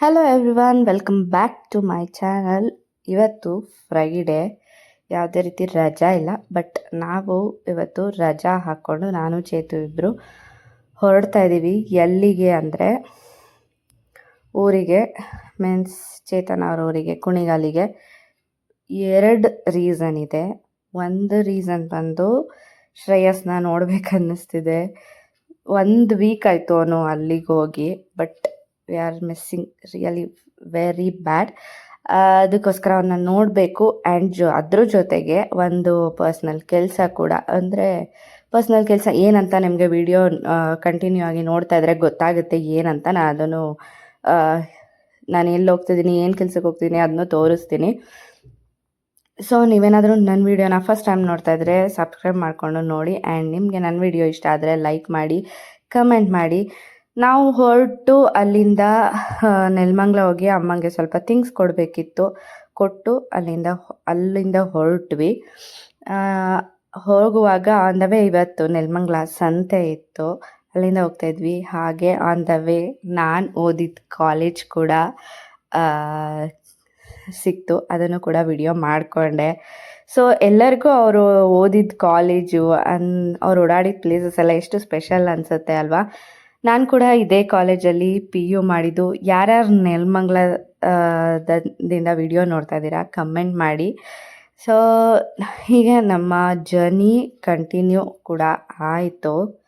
Hello everyone welcome back to my channel ಇವತ್ತು Friday ಯಾವುದೇ ರೀತಿ ರಜಾ ಇಲ್ಲ ಬಟ್ ನಾವು ಇವತ್ತು ರಜಾ ಹಾಕ್ಕೊಂಡು ನಾನು, ಚೇತು ಇಬ್ಬರು ಹೊರಡ್ತಾ ಇದ್ದೀವಿ. ಎಲ್ಲಿಗೆ ಅಂದರೆ ಊರಿಗೆ ಮೀನ್ಸ್ ಚೇತನ್ ಅವ್ರ ಊರಿಗೆ, ಕುಣಿಗಾಲಿಗೆ. ಎರಡು ರೀಸನ್ ಇದೆ. ಒಂದು ರೀಸನ್ ಬಂದು ಶ್ರೇಯಸ್ನ ನೋಡ್ಬೇಕು ಅನ್ನಿಸ್ತಿದೆ ಒಂದು ವೀಕ್ ಆಯಿತು ಅವನು ಅಲ್ಲಿಗೆ ಹೋಗಿ but we are missing really very bad. ಅದಕ್ಕೋಸ್ಕರ ಅವನ್ನ ನೋಡಬೇಕು. ಆ್ಯಂಡ್ ಜೊ, ಅದ್ರ ಜೊತೆಗೆ ಒಂದು ಪರ್ಸ್ನಲ್ ಕೆಲಸ ಕೂಡ. ಅಂದರೆ ಪರ್ಸ್ನಲ್ ಕೆಲಸ ಏನಂತ ನಿಮಗೆ ವಿಡಿಯೋ ಕಂಟಿನ್ಯೂ ಆಗಿ ನೋಡ್ತಾ ಇದ್ರೆ ಗೊತ್ತಾಗುತ್ತೆ ಏನಂತ ನಾನು ಅದನ್ನು ನಾನು ಎಲ್ಲಿ ಹೋಗ್ತಿದ್ದೀನಿ, ಏನು ಕೆಲಸಕ್ಕೆ ಹೋಗ್ತಿದ್ದೀನಿ ಅದನ್ನು ತೋರಿಸ್ತೀನಿ. ಸೊ, ನೀವೇನಾದರೂ ನನ್ನ ವೀಡಿಯೋನ ಫಸ್ಟ್ ಟೈಮ್ ನೋಡ್ತಾ ಇದ್ರೆ ಸಬ್ಸ್ಕ್ರೈಬ್ ಮಾಡಿಕೊಂಡು ನೋಡಿ. ಆ್ಯಂಡ್ ನಿಮಗೆ ನನ್ನ ವಿಡಿಯೋ ಇಷ್ಟ ಆದರೆ ಲೈಕ್ ಮಾಡಿ, ಕಮೆಂಟ್ ಮಾಡಿ. ನಾವು ಹೊರಟು ಅಲ್ಲಿಂದ ನೆಲಮಂಗ್ಲ ಹೋಗಿ ಅಮ್ಮಂಗೆ ಸ್ವಲ್ಪ ಥಿಂಗ್ಸ್ ಕೊಡಬೇಕಿತ್ತು. ಕೊಟ್ಟು ಅಲ್ಲಿಂದ ಅಲ್ಲಿಂದ ಹೊರಟ್ವಿ. ಹೋಗುವಾಗ ಆನ್ ದ ವೇ ಇವತ್ತು ನೆಲಮಂಗ್ಲ ಸಂತೆ ಇತ್ತು. ಅಲ್ಲಿಂದ ಹೋಗ್ತಾ ಇದ್ವಿ. ಹಾಗೆ ಆನ್ ದ ವೇ ನಾನು ಓದಿದ ಕಾಲೇಜ್ ಕೂಡ ಸಿಕ್ತು. ಅದನ್ನು ಕೂಡ ವಿಡಿಯೋ ಮಾಡಿಕೊಂಡೆ. ಸೊ ಎಲ್ಲರಿಗೂ ಅವರು ಓದಿದ ಕಾಲೇಜು ಅನ್, ಅವ್ರು ಓಡಾಡಿದ ಪ್ಲೇಸಸ್ ಎಲ್ಲ ಎಷ್ಟು ಸ್ಪೆಷಲ್ ಅನಿಸುತ್ತೆ ಅಲ್ವಾ? ನಾನು ಕೂಡ ಇದೇ ಕಾಲೇಜಲ್ಲಿ ಪಿ ಯು ಮಾಡಿದ್ದು. ಯಾರ್ಯಾರು ನೆಲಮಂಗ್ಲದಿಂದ ವಿಡಿಯೋ ನೋಡ್ತಾ ಇದ್ದೀರಾ ಕಮೆಂಟ್ ಮಾಡಿ. ಸೊ ಹೀಗೆ ನಮ್ಮ ಜರ್ನಿ ಕಂಟಿನ್ಯೂ ಕೂಡ ಆಯಿತು.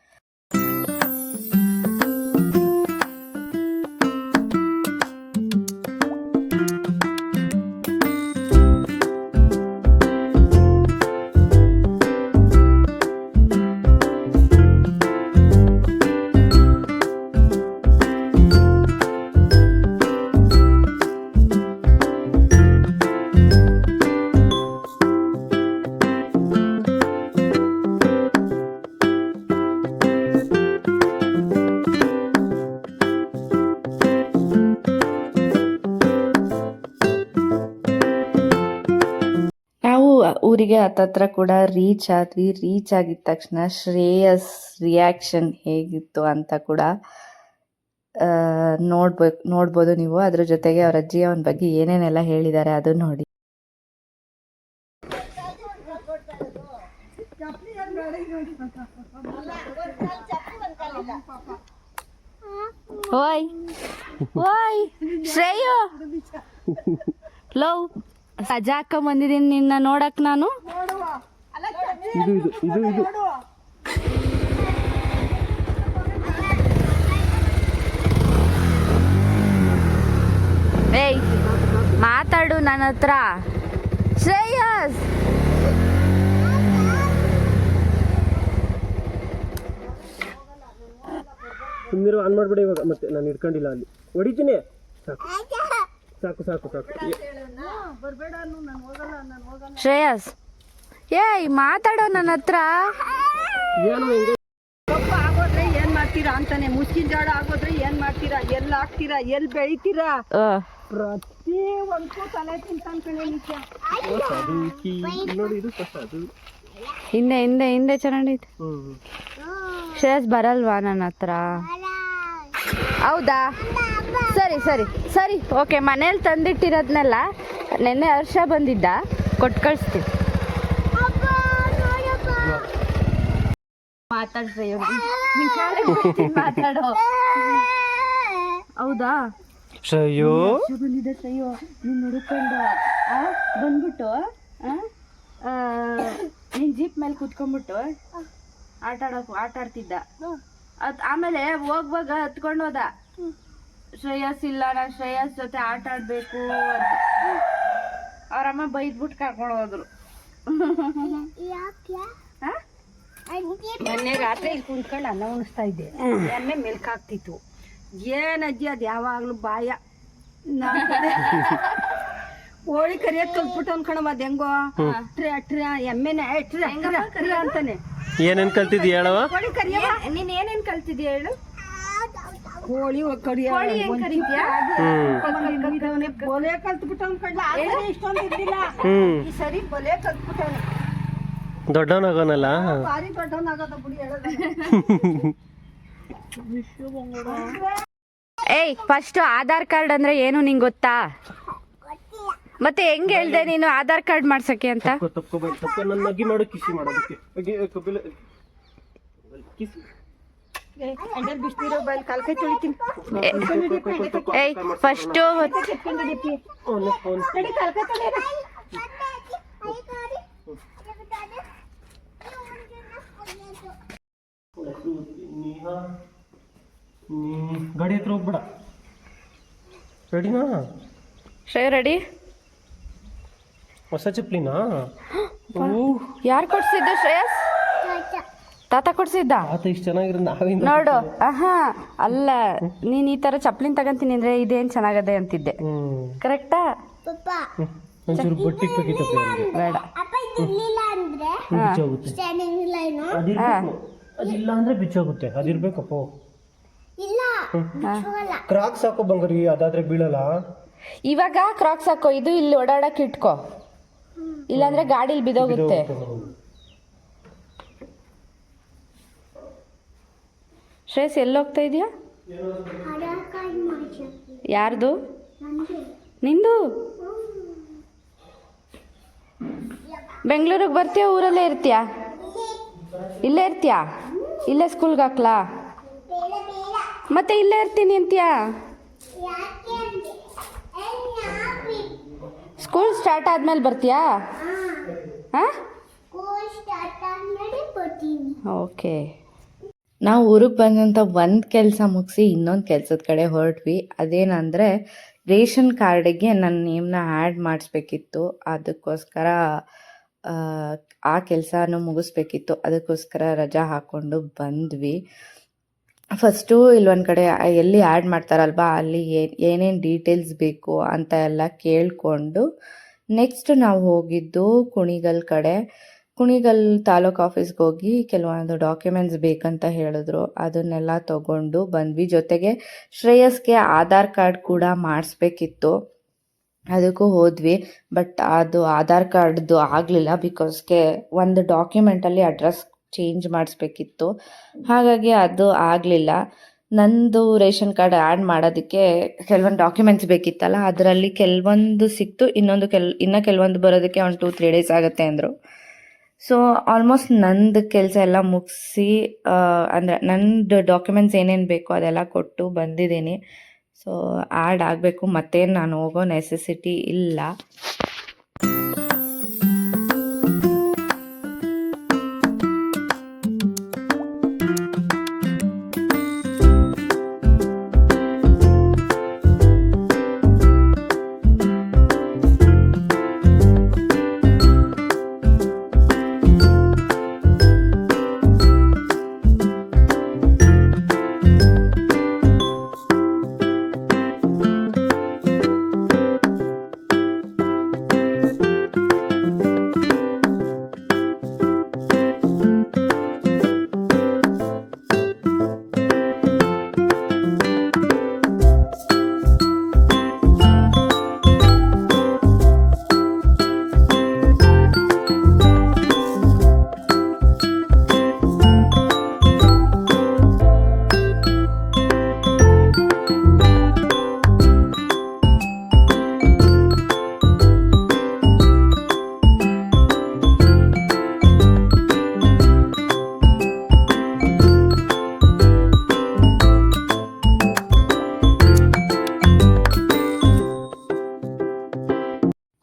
ಹತ್ತತ್ರ ಕೂಡ ರೀಚ್ ಆದ್ವಿ ರೀಚ್ ಆಗಿದ ತಕ್ಷಣ ಶ್ರೇಯಸ್ ರಿಯಾಕ್ಷನ್ ಹೇಗಿತ್ತು ಅಂತ ಕೂಡ ನೋಡ್ಬೇಕು ನೋಡ್ಬೋದು ನೀವು ಅದ್ರ ಜೊತೆಗೆ ಅವ್ರ ಅಜ್ಜಿ ಅವನ ಬಗ್ಗೆ ಏನೇನೆಲ್ಲ ಹೇಳಿದ್ದಾರೆ ಅದು ನೋಡಿ ಶ್ರೇಯು ಲವ್ ಸಜಾ ಹಾಕೊಂಡ್ ಬಂದಿದ್ದೀನಿ ನಿನ್ನ ನೋಡಕ್ ನಾನು. ಇದು ಇದು ಇದು ಇದು. ಏಯ್ ಮಾತಾಡು ನನ್ನ ಹತ್ರ. ಶ್ರೇಯಸ್! ಸುಮ್ಮನೆ ಆನ್ ಮಾಡ್ಬಿಡಿ ಇವಾಗ. ಮತ್ತೆ ನಾನು ಇಟ್ಕೊಂಡಿಲ್ಲ ಅಲ್ಲಿ. ಹೊಡಿತೀನಿ. ಸಾಕು. ಸಾಕು ಸಾಕು ಸಾಕು. ಏ, ಶ್ರೇಯಸ್. ಏಯ್ ಮಾತಾಡೋ ನನ್ನ ಹತ್ರ. ಏನು ಹೆಂಗೆ? ಕಬ್ಬು ಆಗೋದ್ರೆ ಏನ್ ಮಾಡ್ತೀರಾ ಅಂತಾನೆ. ಮುಸ್ಕಿನ ಜಾಡ ಆಗೋದ್ರೆ ಏನ್ ಮಾಡ್ತೀರಾ? ಎಲ್ಲಿ ಹಾಕ್ತೀರಾ? ಎಲ್ಲಿ ಬೆಳಿತೀರಾ? ಪ್ರತಿ ಒಂದು ತಲೆ ತಿಂತಾನ್ ಕಣೆ ನಿಜ ಹೊಸದು ಕೀ. ನೋಡಿ ಇದು ಹೊಸದು ಹಿಂದೆ ಹಿಂದೆ ಹಿಂದೆ ಚೆನ್ನಾಗೈತೆ ಹ್ಮ್ ಶ್ರೇಯಸ್ ಬರಲ್ವಾ ನನ್ನ ಹತ್ರ? ಹೌದಾ? ಸರಿ ಸರಿ. ಸರಿ. ಓಕೆ ಮನೇಲಿ ತಂದಿಟ್ಟಿರೋದ್ನೆಲ್ಲ ನೆನ್ನೆ ಹರ್ಷ ಬಂದಿದ್ದ. ಕೊಟ್ಟು ಕಳಿಸ್ತೀವಿ ಮಾತಾಡೋ. ಹೌದಾ? ಶ್ರಯೋ? ಬಂದಿದ್ದ ಶ್ರಯೋ. ನೀನು ಹುಡುಕೊಂಡು ಬಂದ್ಬಿಟ್ಟು ನೀನ್ ಜೀಪ್ ಮೇಲೆ ಕುತ್ಕೊಂಡ್ಬಿಟ್ಟು ಆಟ ಆಡಕ್ ಆಟ ಆಡ್ತಿದ್ದ ಆಮೇಲೆ ಹೋಗ್ವಾಗ ಹತ್ಕೊಂಡು ಹೋದ. ಶ್ರೇಯಸ್ ಇಲ್ಲ ನಾನು ಶ್ರೇಯಸ್ ಜೊತೆ ಆಟ ಆಡ್ಬೇಕು ಅಂತ. ಅವರಮ್ಮ ಬೈದ್ಬಿಟ್ಟು ಕರ್ಕೊಂಡು ಹೋದ್ರು? ಮೊನ್ನೆ ರಾತ್ರಿ ಇಲ್ಲಿ ಕುಂತ್ಕೊಂಡು ಅನ್ನ ಉಣಿಸ್ತಾ ಇದ್ದೆ. ಎಮ್ಮೆ ಮಿಲ್ಕ್ ಹಾಕ್ತಿತ್ತು ಏನ್ ಅಜ್ಜಿ ಅದ್ ಯಾವಾಗ್ಲೂ ಬಾಯ. ಹೋಳಿ ಕೋಳಿ ಕರಿಯಕ್ ಕಲ್ತ್ಬಿಟ್ಟು ಅನ್ಕೊಳವ ಅದ್ ಹೆಂಗೋ? ಅಟ್ರಿ ಅಟ್ರಿ ಎಮ್ಮೆನೆ ಟ್ರೆ, ಟ್ರೆ, ಅಂತಾನೆ. ಏನೇನ್ ಕಲ್ತಿದ್ಯ ಹೇಳವ ಕೋಳಿ ಕರಿಯವ ನೀನ್ ಏನೇನ್ ಕಲ್ತಿದ್ಯಾ ಹೇಳು? ಕೋಳಿ ಬೊಲೆ ಕಲ್ತ್ಬಿಟ್ಟು ಅನ್ಕೊಂಡ್ಲ ಆ ಸರಿ ಇಷ್ಟೊಂದು ಇದ್ದಿಲ್ಲ. ಹ್ಮ್. ಈ ಸರಿ ಬೊಲೆ ಕಲ್ತ್ಬಿಟ್ಟವನೆ. ದೊಡ್ಡವನಾಗೋನಲ್ಲ? ಭಾರಿ ದೊಡ್ಡವನಾಗದ ಬಿಡಿ ಹೇಳೋದು. ಏಯ್ ಫಸ್ಟ್ ಆಧಾರ್ ಕಾರ್ಡ್ ಅಂದ್ರೆ ಏನು ನಿಂಗೆ ಗೊತ್ತಾ? ಮತ್ತೆ ಹೆಂಗ್ ಹೇಳ್ದೆ ನೀನು ಆಧಾರ್ ಕಾರ್ಡ್ ಮಾಡ್ಸಕ್ಕೆ ಅಂತ? ತಪ್ಕೊ ತಪ್ಕೊ ಬೈ ತಪ್ಕೊ ನನ್ನ ಮಾಡು ಕಿಸಿ ಮಾಡೋದಕ್ಕೆ. ಅಗಿ ಕಪಿಲ ಕಿಸಿ ಏಯ್ ಫಸ್ಟು ಗಾಡಿ ಹತ್ರ ಹೋಗ್ಬೇಡ ರೆಡಿನಾ ಶ್ರೇಯ ರೆಡಿ ಹೊಸ ಚಪ್ಲಿನಾ ಓ ಯಾರು ಕೊಡ್ಸಿದ್ದು ಶ್ರೇಯಸ್ ತಾತ ಕೊಡ್ಸಿದ್ದ? ಆತ ಇಷ್ಟು ನೋಡು ಆಹಾ ಅಲ್ಲ ನೀನ್ ಈ ತರ ಚಪ್ಲಿನ್ ತಗಂತೀನಿ ಅಂದ್ರೆ ಇದೇನ್ ಚೆನ್ನಾಗದೆ ಅಂತಿದ್ದೆ. ಕರೆಕ್ಟಾ ಹ್ಮ್. ಒಂಚೂರು ಬಟ್ಟಿಗೆ ಬೇಕಿತ್ತಪ್ಪ ಅವನಿಗೆ ಬೇಡ. ಬಿಚ್ಚೋಗುತ್ತೆ. ಅದಿರ್ಬೇಕು ಅದಿಲ್ಲ ಅಂದ್ರೆ ಬಿಚ್ಚೋಗುತ್ತೆ. ಅದಿರ್ಬೇಕಪ್ಪ ಕ್ರಾಕ್ಸ್ ಹಾಕೋ ಬಂಗಾರಿ ಅದಾದ್ರೆ ಬೀಳಲ್ಲ? ಇವಾಗ ಕ್ರಾಕ್ಸ್ ಹಾಕೋ ಇದು ಇಲ್ಲಿ ಓಡಾಡಕ್ ಇಟ್ಕೋ. ಇಲ್ಲಾಂದ್ರೆ ಗಾಡಿಲಿ ಬಿದೋಗುತ್ತೆ. ಶ್ರೇಯಸ್ ಎಲ್ಲಿ ಹೋಗ್ತಾ ಇದೀಯಾ? ಯಾರ್ದು? ನಿಂದು? ಬೆಂಗಳೂರಿಗೆ ಬರ್ತೀಯಾ ಊರಲ್ಲೇ ಇರ್ತೀಯಾ? ಇಲ್ಲೇ ಇರ್ತೀಯಾ? ಇಲ್ಲೇ ಸ್ಕೂಲ್ಗೆ ಹಾಕ್ಲಾ? ಮತ್ತೆ ಇಲ್ಲೇ ಇರ್ತೀನಿ ಅಂತೀಯಾ? ಸ್ಕೂಲ್ ಸ್ಟಾರ್ಟ್ ಆದ್ಮೇಲೆ ಬರ್ತೀಯಾ? ಹಾಂ. ಓಕೆ. ನಾವು ಊರಿಗೆ ಬಂದಂಥ ಒಂದು ಕೆಲಸ ಮುಗಿಸಿ ಇನ್ನೊಂದು ಕೆಲಸದ ಕಡೆ ಹೊರಟ್ವಿ. ಅದೇನಂದರೆ ರೇಷನ್ ಕಾರ್ಡಿಗೆ ನನ್ನ ನೇಮ್ನ ಆ್ಯಡ್ ಮಾಡಿಸ್ಬೇಕಿತ್ತು. ಅದಕ್ಕೋಸ್ಕರ ಆ, ಕೆಲಸ ಕೆಲಸನೂ ಮುಗಿಸ್ಬೇಕಿತ್ತು. ಅದಕ್ಕೋಸ್ಕರ ರಜಾ ಹಾಕ್ಕೊಂಡು ಬಂದ್ವಿ. ಫಸ್ಟು ಇಲ್ಲೊಂದು ಕಡೆ ಎಲ್ಲಿ ಆ್ಯಡ್ ಮಾಡ್ತಾರಲ್ವಾ ಅಲ್ಲಿ ಏನೇನು ಡೀಟೇಲ್ಸ್ ಬೇಕು ಅಂತ ಎಲ್ಲ ಕೇಳಿಕೊಂಡು ನೆಕ್ಸ್ಟ್ ನಾವು ಹೋಗಿದ್ದು ಕುಣಿಗಲ್ ಕಡೆ. ಕುಣಿಗಲ್ ತಾಲೂಕು ಆಫೀಸ್ಗೆ ಹೋಗಿ ಕೆಲವೊಂದು ಡಾಕ್ಯುಮೆಂಟ್ಸ್ ಬೇಕಂತ ಹೇಳಿದ್ರು. ಅದನ್ನೆಲ್ಲ ತಗೊಂಡು ಬಂದ್ವಿ. ಜೊತೆಗೆ ಶ್ರೇಯಸ್ಗೆ ಆಧಾರ್ ಕಾರ್ಡ್ ಕೂಡ ಮಾಡಿಸ್ಬೇಕಿತ್ತು. ಅದಕ್ಕೂ ಹೋದ್ವಿ. ಬಟ್ ಅದು ಆಧಾರ್ ಕಾರ್ಡ್ದು ಆಗಲಿಲ್ಲ ಬಿಕಾಸ್ಗೆ ಒಂದು ಡಾಕ್ಯುಮೆಂಟಲ್ಲಿ ಅಡ್ರೆಸ್ ಚೇಂಜ್ ಮಾಡಿಸ್ಬೇಕಿತ್ತು. ಹಾಗಾಗಿ ಅದು ಆಗಲಿಲ್ಲ. ನಂದು ರೇಷನ್ ಕಾರ್ಡ್ ಆ್ಯಡ್ ಮಾಡೋದಕ್ಕೆ ಕೆಲವೊಂದು ಡಾಕ್ಯುಮೆಂಟ್ಸ್ ಬೇಕಿತ್ತಲ್ಲ, ಅದರಲ್ಲಿ ಕೆಲವೊಂದು ಸಿಕ್ತು, ಇನ್ನೊಂದು ಕೆಲ್, ಇನ್ನೂ ಕೆಲವೊಂದು ಬರೋದಕ್ಕೆ ಒಂದು ಟೂ, ತ್ರೀ ಡೇಸ್ ಆಗುತ್ತೆ ಅಂದರು. ಸೊ ಆಲ್ಮೋಸ್ಟ್ ನಂದು ಕೆಲಸ ಎಲ್ಲ ಮುಗಿಸಿ ಅಂದರೆ ನಂದು ಡಾಕ್ಯುಮೆಂಟ್ಸ್ ಏನೇನು ಬೇಕೋ ಅದೆಲ್ಲ ಕೊಟ್ಟು ಬಂದಿದ್ದೀನಿ. ಸೊ ಆ್ಯಡ್ ಆಗಬೇಕು. ಮತ್ತೇನು ನಾನು ಹೋಗೋ ನೆಸೆಸಿಟಿ ಇಲ್ಲ.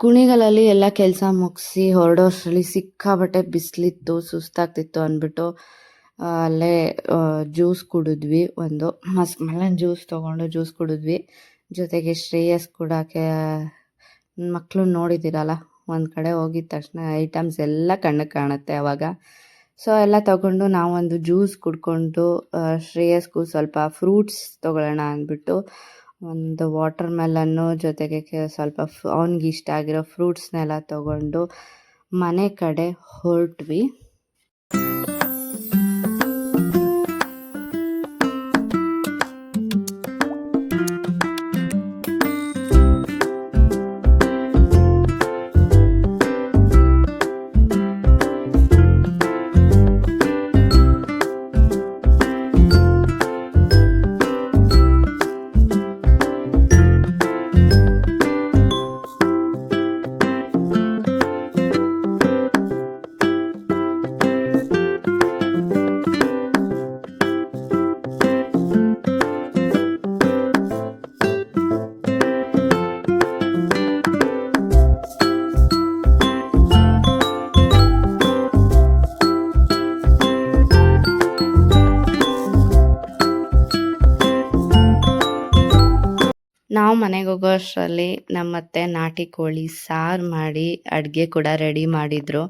ಕುಣಿಗಲಲ್ಲಿ ಎಲ್ಲ ಕೆಲಸ ಮುಗಿಸಿ ಹೊರಡೋಷ್ಟರಲ್ಲಿ ಸಿಕ್ಕಾಬಟ್ಟೆ ಬಿಸಿಲಿತ್ತು, ಸುಸ್ತಾಗ್ತಿತ್ತು ಅಂದ್ಬಿಟ್ಟು ಅಲ್ಲೇ ಜ್ಯೂಸ್ ಕುಡಿದ್ವಿ ಒಂದು. ಮಸ್ ಮಲ್ಲನ ಜ್ಯೂಸ್ ತೊಗೊಂಡು ಜ್ಯೂಸ್ ಕುಡಿದ್ವಿ. ಜೊತೆಗೆ ಶ್ರೇಯಸ್ ಕೂಡಕ್ಕೆ ಮಕ್ಕಳು ನೋಡಿದ್ದೀರಲ್ಲ, ಒಂದು ಕಡೆ ಹೋಗಿದ ತಕ್ಷಣ ಐಟಮ್ಸ್ ಎಲ್ಲ ಕಣ್ಣಿಗೆ ಕಾಣುತ್ತೆ ಅವಾಗ. ಸೊ, ಎಲ್ಲ ತಗೊಂಡು ನಾವೊಂದು ಜ್ಯೂಸ್ ಕುಡ್ಕೊಂಡು ಶ್ರೇಯಸ್ಗೂ ಸ್ವಲ್ಪ ಫ್ರೂಟ್ಸ್ ತೊಗೊಳ್ಳೋಣ ಅಂದ್ಬಿಟ್ಟು ಒಂದು ವಾಟರ್ ಮೆಲನ್ನು ಜೊತೆಗೆ ಸ್ವಲ್ಪ ಅವ್ನಿಗೆ ಇಷ್ಟ ಆಗಿರೋ ಫ್ರೂಟ್ಸ್ನೆಲ್ಲ ತಗೊಂಡು ಮನೆ ಕಡೆ ಹೊರಟ್ವಿ. ಮನೆಗೆ ಹೋಗೋ ನಮ್ಮತ್ತೆ ನಾಟಿ ಕೋಳಿ ಸಾರು ಮಾಡಿ ಅಡುಗೆ ಕೂಡ ರೆಡಿ ಮಾಡಿದರು.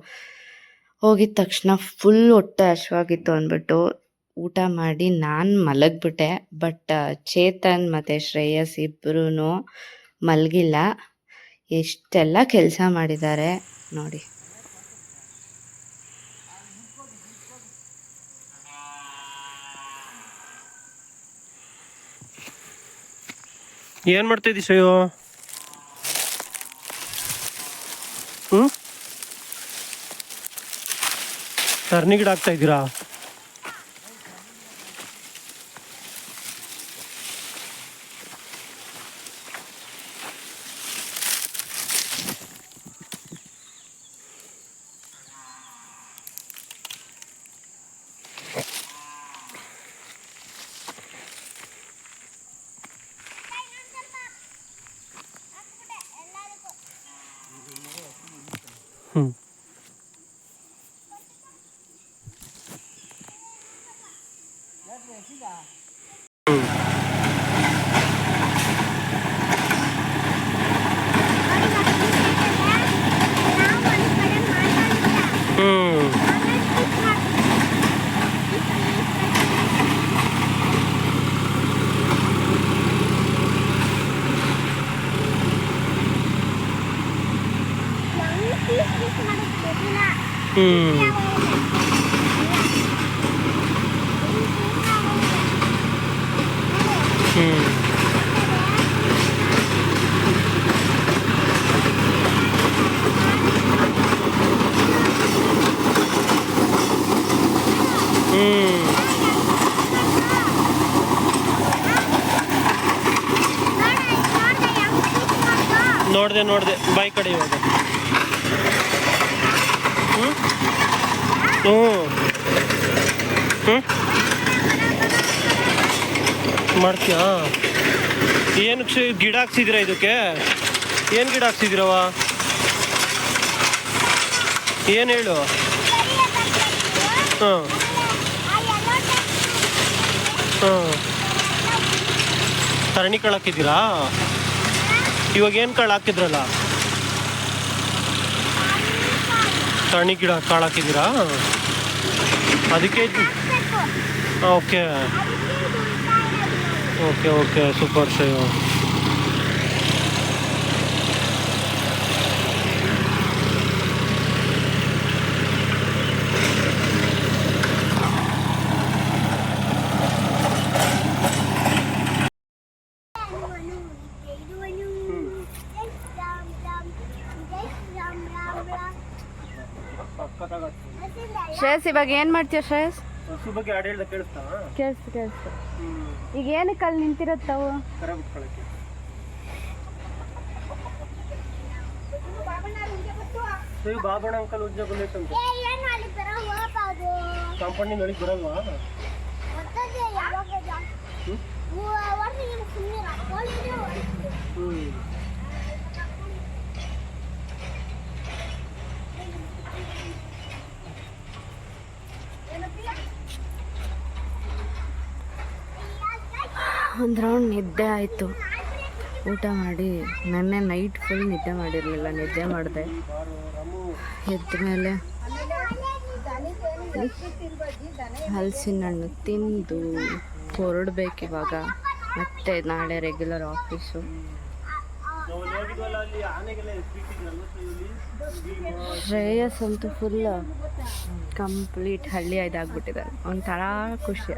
ಹೋಗಿದ ತಕ್ಷಣ ಫುಲ್ ಹೊಟ್ಟೆ ಹಶ್ವಾಗಿತ್ತು ಅಂದ್ಬಿಟ್ಟು ಊಟ ಮಾಡಿ ನಾನು ಮಲಗಿಬಿಟ್ಟೆ. ಬಟ್ ಚೇತನ್ ಮತ್ತು ಶ್ರೇಯಸ್ ಇಬ್ಬರೂ ಮಲಗಿಲ್ಲ. ಎಷ್ಟೆಲ್ಲ ಕೆಲಸ ಮಾಡಿದ್ದಾರೆ ನೋಡಿ. ಏನ್ ಮಾಡ್ತಾ ಇದ್ದೀ ಹ್ಞೂ ಸರಣಿ ಗಿಡ ಇದ್ದೀರಾ ಹ್ಮ್ ಹ್ಮ್ ಹ್ಮ್ ಹ್ಮ್ ಹ್ಮ್ ನೋಡ್ದೆ ನೋಡಿದೆ ಬೈಕ್ ಕಡೆ ಇವಾಗ. ಹ್ಞೂ ಹ್ಞೂ ಏನು ಗಿಡ ಹಾಕ್ಸಿದ್ದೀರಾ ಇದಕ್ಕೆ? ಏನು ಗಿಡ ಹಾಕ್ಸಿದ್ದೀರವ ಏನು ಹೇಳು? ಹಾಂ ಹಾಂ ಸರಣಿ ಕಾಳು ಹಾಕಿದ್ದೀರಾ ಇವಾಗ ಏನು ಕಾಳು ಹಾಕಿದ್ರಲ್ಲ? ಸರಣಿ ಗಿಡ ಕಾಳು ಹಾಕಿದ್ದೀರಾ? ಅದಕ್ಕೆ okay. Okay okay, super shave Shreyas ಇವಾಗ ಏನು ಮಾಡ್ತೀಯ ಶ್ರೇಯಸ್? ಹಾಡು ಹೇಳ್ದ ಕೇಳಿಸ್ತಾ ಕೇಳಿಸ್ತು. ಕೇಳಿಸ್ತು ಈಗ ಏನಕ್ಕೆ ಅಲ್ಲಿ ನಿಂತಿರತ್ತವ ಕರ ಬಿಟ್ಕೊಳಕ್ಕೆ ಬಾಬಣ್ಣ ಅಂಕಲ್ ಉದ್ಯೋಗ ಬಂದೈತಂತೆ ಕಂಪನಿ ಬರಲ್ವಾ? ಹ್ಞೂ ಒಂದು ರೌಂಡ್ ನಿದ್ದೆ ಆಯಿತು. ಊಟ ಮಾಡಿ, ನೆನ್ನೆ ನೈಟ್ ಫುಲ್ ನಿದ್ದೆ ಮಾಡಿರಲಿಲ್ಲ, ನಿದ್ದೆ ಮಾಡಿದೆ. ಎದ್ದ ಮೇಲೆ ಹಲಸಿನ ಹಣ್ಣು ತಿಂದು ಹೊರಡ್ಬೇಕಿವಾಗ ಮತ್ತೆ ನಾಳೆ ರೆಗ್ಯುಲರ್ ಆಫೀಸು ಶ್ರೇಯಸ್ ಅಂತೂ ಫುಲ್ ಕಂಪ್ಲೀಟ್ ಹಳ್ಳಿ ಇದಾಗ್ಬಿಟ್ಟಿದ್ದಾರೆ ಒಂಥರ ಖುಷಿ.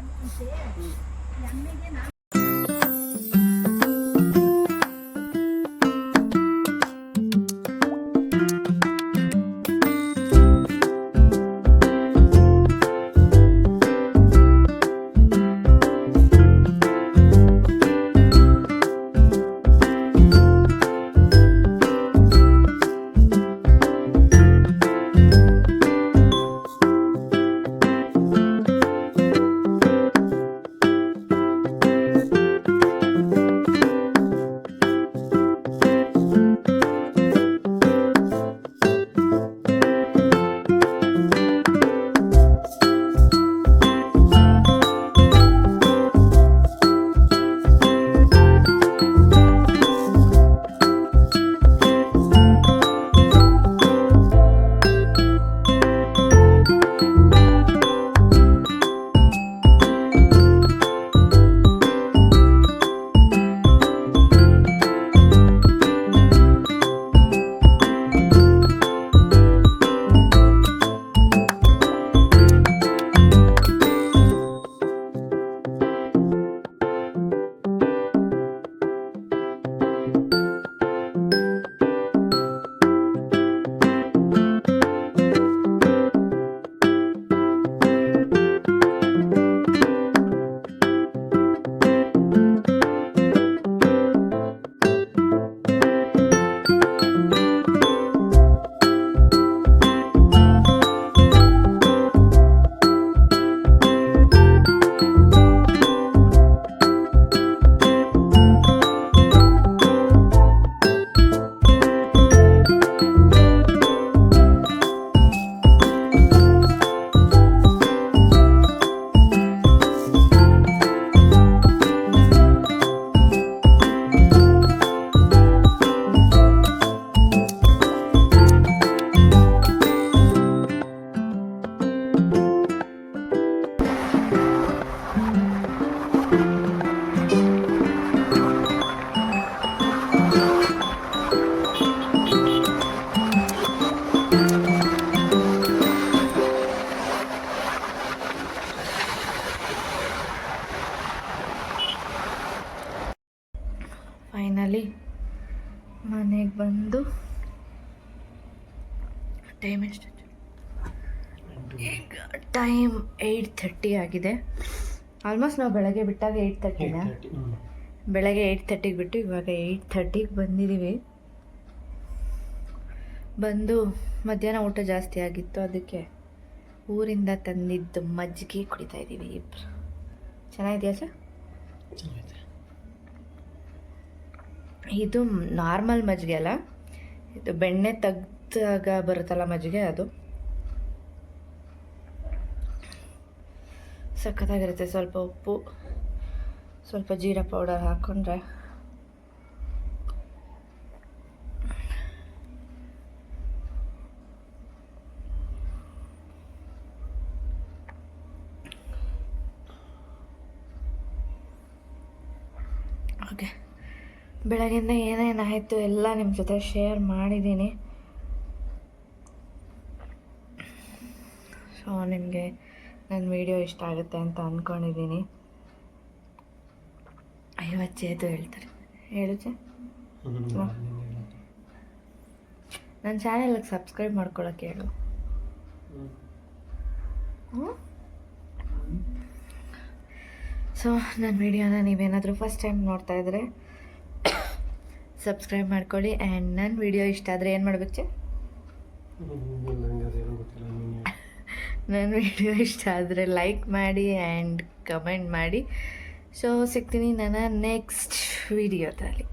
ಫೈನಲಿ ಮನೆಗೆ ಬಂದು ಟೈಮ್ ಎಷ್ಟು ಈಗ ಟೈಮ್ ಏಯ್ಟ್ ಥರ್ಟಿ ಆಗಿದೆ. ಆಲ್ಮೋಸ್ಟ್ ನಾವು ಬೆಳಗ್ಗೆ ಬಿಟ್ಟಾಗ ಏಯ್ಟ್ ತರ್ಟಿನ ಬೆಳಗ್ಗೆ ಏಯ್ಟ್ ತರ್ಟಿಗೆ ಬಿಟ್ಟು ಇವಾಗ ಏಯ್ಟ್ ಥರ್ಟಿಗೆ ಬಂದಿದ್ದೀವಿ ಬಂದು ಮಧ್ಯಾಹ್ನ ಊಟ ಜಾಸ್ತಿ ಆಗಿತ್ತು ಅದಕ್ಕೆ ಊರಿಂದ ತಂದಿದ್ದು ಮಜ್ಜಿಗೆ ಕುಡಿತಾ ಇದ್ದೀವಿ ಇಬ್ಬರು ಚೆನ್ನಾಗಿದೆಯಾ ಸರ್? ಇದು ನಾರ್ಮಲ್ ಮಜ್ಜಿಗೆ ಅಲ್ಲ. ಇದು ಬೆಣ್ಣೆ ತೆಗ್ದಾಗ ಬರುತ್ತಲ್ಲ ಮಜ್ಜಿಗೆ ಅದು. ಸಖತ್ತಾಗಿರುತ್ತೆ. ಸ್ವಲ್ಪ ಉಪ್ಪು, ಸ್ವಲ್ಪ ಜೀರಾ ಪೌಡರ್ ಹಾಕ್ಕೊಂಡ್ರೆ ಓಕೆ ಬೆಳಗ್ಗಿಂದ ಏನೇನಾಯಿತು ಎಲ್ಲ ನಿಮ್ಮ ಜೊತೆ ಶೇರ್ ಮಾಡಿದ್ದೀನಿ ಸೊ ನಿಮಗೆ ನನ್ನ ವಿಡಿಯೋ ಇಷ್ಟ ಆಗುತ್ತೆ ಅಂತ ಅಂದ್ಕೊಂಡಿದ್ದೀನಿ ಐವತ್ತು ಚೇತು ಹೇಳ್ತಾರೆ. ಹೇಳು ಚೆ. ನನ್ನ ಚಾನೆಲ್ಗೆ ಸಬ್ಸ್ಕ್ರೈಬ್ ಮಾಡ್ಕೊಳಕ್ಕೆ ಹೇಳು. ಸೊ ನನ್ನ ವಿಡಿಯೋನ ನೀವೇನಾದರೂ ಫಸ್ಟ್ ಟೈಮ್ ನೋಡ್ತಾ ಇದ್ದರೆ ಸಬ್ಸ್ಕ್ರೈಬ್ ಮಾಡ್ಕೊಳ್ಳಿ. ಆ್ಯಂಡ್ ನನ್ನ ವಿಡಿಯೋ ಇಷ್ಟ ಆದರೆ ಏನು ಮಾಡ್ಬೇಕು ನನ್ನ ವಿಡಿಯೋ ಇಷ್ಟ ಆದರೆ ಲೈಕ್ ಮಾಡಿ ಆ್ಯಂಡ್ ಕಮೆಂಟ್ ಮಾಡಿ. ಸೊ ಸಿಗ್ತೀನಿ ನನ್ನ ನೆಕ್ಸ್ಟ್ ವಿಡಿಯೋದಲ್ಲಿ